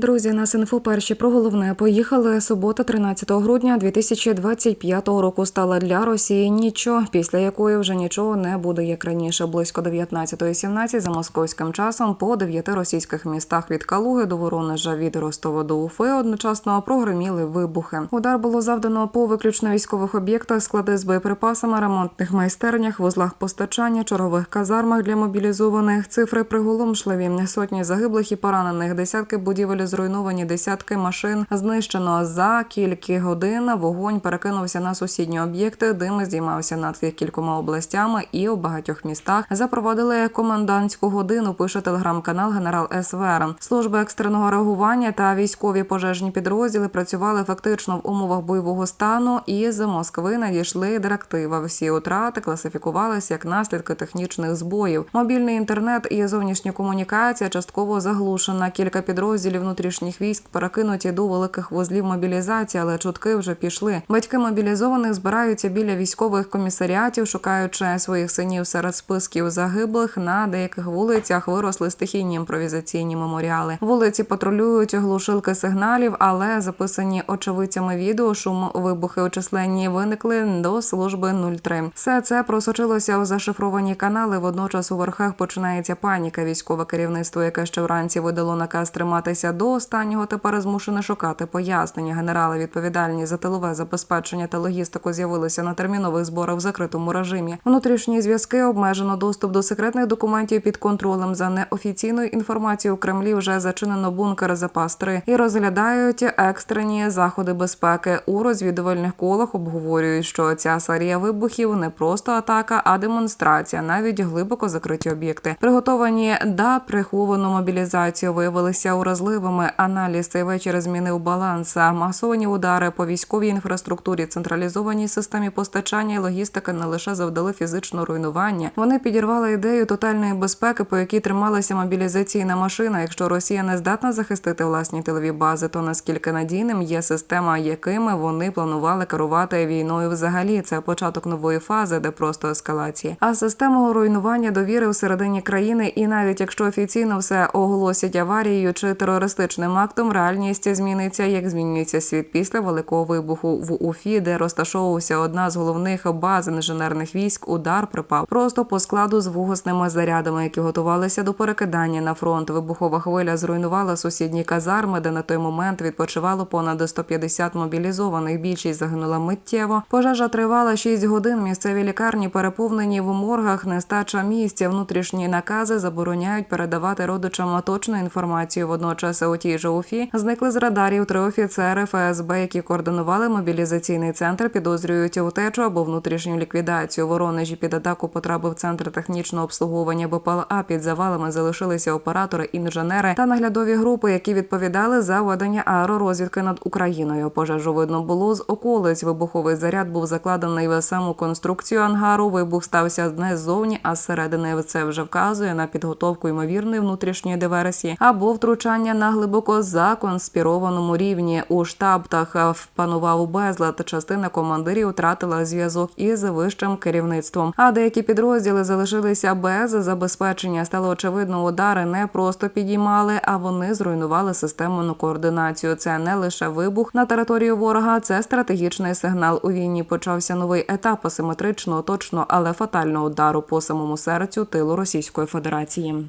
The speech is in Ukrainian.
Друзі, нас інфо перші про головне поїхали. Субота, 13 грудня 2025 року стала для Росії нічого, після якої вже нічого не буде як раніше. Близько 19.17 за московським часом по дев'яти російських містах від Калуги до Воронежа від Ростова до Уфи одночасно прогреміли вибухи. Удар було завдано по виключно військових об'єктах, склади з боєприпасами, ремонтних майстернях, вузлах постачання, чергових казармах для мобілізованих. Цифри приголомшливі. Сотні загиблих і поранених, десятки будівель зруйновані, десятки машин знищено за кілька годин. Вогонь перекинувся на сусідні об'єкти. Дим здіймався над кількома областями і у багатьох містах. Запровадили комендантську годину. Пише телеграм-канал Генерал СВР. Служби екстреного реагування та військові пожежні підрозділи працювали фактично в умовах бойового стану. І з Москви надійшли директива. Всі утрати класифікувалися як наслідки технічних збоїв. Мобільний інтернет і зовнішня комунікація частково заглушена. Кілька підрозділів внутрішніх військ перекинуті до великих вузлів мобілізації, але чутки вже пішли. Батьки мобілізованих збираються біля військових комісаріатів, шукаючи своїх синів серед списків загиблих. На деяких вулицях виросли стихійні імпровізаційні меморіали. Вулиці патрулюють глушилки сигналів, але записані очевидцями відео шум вибухи у численні виникли до служби 03. Все це просочилося у зашифровані канали. Водночас у верхах починається паніка. Військове керівництво, яке ще вранці видало наказ триматися до останнього, тепер змушене шукати пояснення. Генерали відповідальні за тилове забезпечення та логістику з'явилися на термінових зборах в закритому режимі. Внутрішні зв'язки обмежено доступ до секретних документів під контролем. За неофіційною інформацією у Кремлі вже зачинено бункер запас 3 і розглядають екстрені заходи безпеки у розвідувальних колах. Обговорюють, що ця серія вибухів не просто атака, а демонстрація, навіть глибоко закриті об'єкти, приготовані да приховану мобілізацію, виявилися уразливими. Аналіз цей вечір змінив баланс. Масовані удари по військовій інфраструктурі, централізованій системі постачання і логістики не лише завдали фізичного руйнування. Вони підірвали ідею тотальної безпеки, по якій трималася мобілізаційна машина. Якщо Росія не здатна захистити власні тилові бази, то наскільки надійним є система, якими вони планували керувати війною взагалі. Це початок нової фази, де просто ескалація. А систему руйнування довіри всередині країни, і навіть якщо офіційно все оголосять аварією чи терористичним актом, реальність зміниться, як змінюється світ після великого вибуху в Уфі, де розташовувався одна з головних баз інженерних військ. Удар припав просто по складу з вугосними зарядами, які готувалися до перекидання на фронт. Вибухова хвиля зруйнувала сусідні казарми, де на той момент відпочивало понад 150 мобілізованих. Більшість загинула миттєво. Пожежа тривала 6 годин. Місцеві лікарні переповнені в моргах, нестача місця. Внутрішні накази забороняють передавати родичам точну інформацію. Водночас у тій же Уфі зникли з радарів три офіцери ФСБ, які координували мобілізаційний центр, підозрюють утечу або внутрішню ліквідацію. Воронежі під атаку потрапив центр технічного обслуговування БПЛА. Під завалами залишилися оператори, інженери та наглядові групи, які відповідали за ведення аеророзвідки над Україною. Пожежу видно було з околиць. Вибуховий заряд був закладений в саму конструкцію ангару. Вибух стався не ззовні, а зсередини. Це вже вказує на підготовку ймовірної внутрішньої диверсії або втручання на глибоко законспірованому рівні. У штабтах впанував безлад. Частина командирів втратила зв'язок із вищим керівництвом. А деякі підрозділи залишилися без забезпечення. Стало очевидно, удари не просто підіймали, а вони зруйнували системну координацію. Це не лише вибух на територію ворога, це стратегічний сигнал. У війні почався новий етап асиметричного, точно, але фатального удару по самому серцю тилу Російської Федерації.